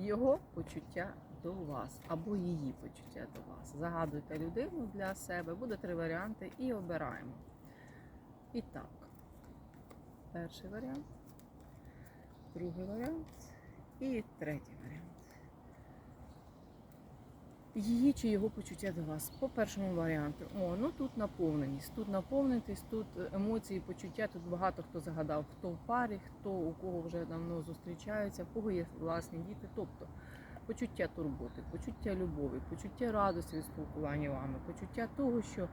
його почуття до вас або її почуття до вас. Загадуйте людину для себе, буде три варіанти і обираємо. І так, перший варіант, другий варіант і третій варіант. Її чи його почуття до вас. По першому варіанту. О, ну тут наповненість. Тут наповненість, тут емоції, почуття. Тут багато хто загадав, хто в парі, хто у кого вже давно зустрічаються, в кого є власні діти. Тобто почуття турботи, почуття любові, почуття радості від спілкування вами, почуття того, що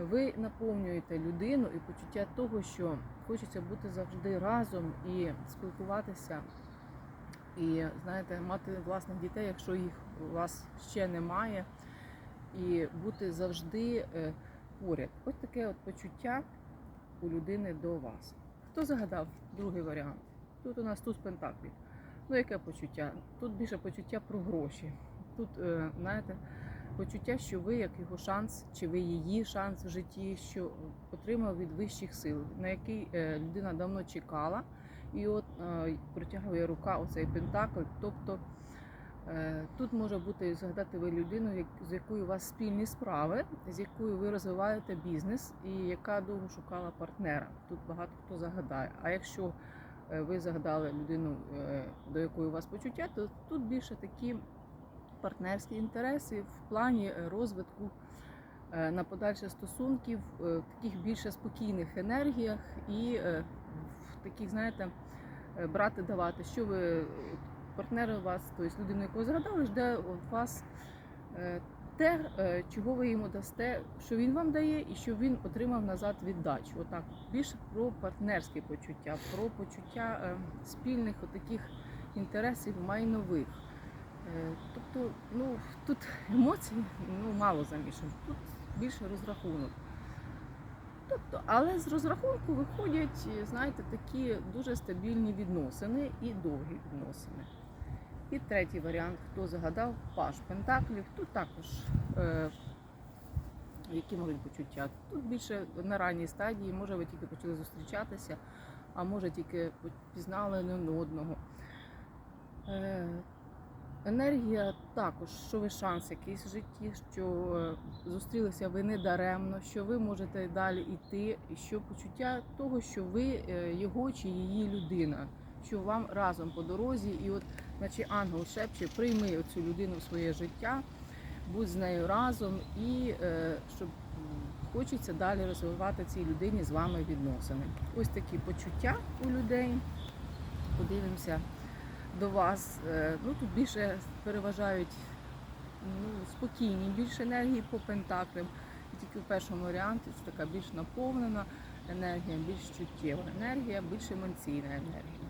ви наповнюєте людину, і почуття того, що хочеться бути завжди разом і спілкуватися. І знаєте, мати власних дітей, якщо їх у вас ще немає, і бути завжди е, поряд. Ось таке от почуття у людини до вас. Хто загадав другий варіант? Тут у нас туз пентаклів. Ну, яке почуття? Тут більше почуття про гроші. Тут, е, знаєте, почуття, що ви як його шанс, чи ви її шанс в житті, що отримав від вищих сил, на який е, людина давно чекала. І от е, протягує рука оцей пентакль. Тобто е, тут може бути згадати ви людину, з якою у вас спільні справи, з якою ви розвиваєте бізнес, і яка довго шукала партнера. Тут багато хто загадає. А якщо е, ви загадали людину, до якої у вас почуття, то тут більше такі партнерські інтереси в плані розвитку на подальше стосунків, в таких більше спокійних енергіях і таких, знаєте, е, брати давати. Що ви партнер у вас, тобто людину, яку згадали, жде від вас е, те, е, чого ви йому дасте, що він вам дає, і що він отримав назад віддачу. Отак більше про партнерські почуття, про почуття е, спільних таких інтересів майнових. Е, Тобто, ну тут емоцій ну, мало замішано, тут більше розрахунок. Тобто, але з розрахунку виходять, знаєте, такі дуже стабільні відносини і довгі відносини. І третій варіант, хто загадав, паш Пентаклів. Тут також е, які можуть почуття. Тут більше на ранній стадії, може ви тільки почали зустрічатися, а може тільки пізнали один одного. Е, Енергія також, що ви шанс якийсь в житті, що е, зустрілися ви не даремно, що ви можете далі йти, і що почуття того, що ви е, його чи її людина, що вам разом по дорозі, і от, наче ангел шепче, прийми цю людину в своє життя, будь з нею разом, і е, щоб хочеться далі розвивати цій людині з вами відносини. Ось такі почуття у людей. Подивимося до вас. Е, Ну тут більше переважають ну, спокійні, більше енергії по пентаклям. Тільки в першому варіанті це така більш наповнена енергія, більш чуттєва енергія, більш емоційна енергія.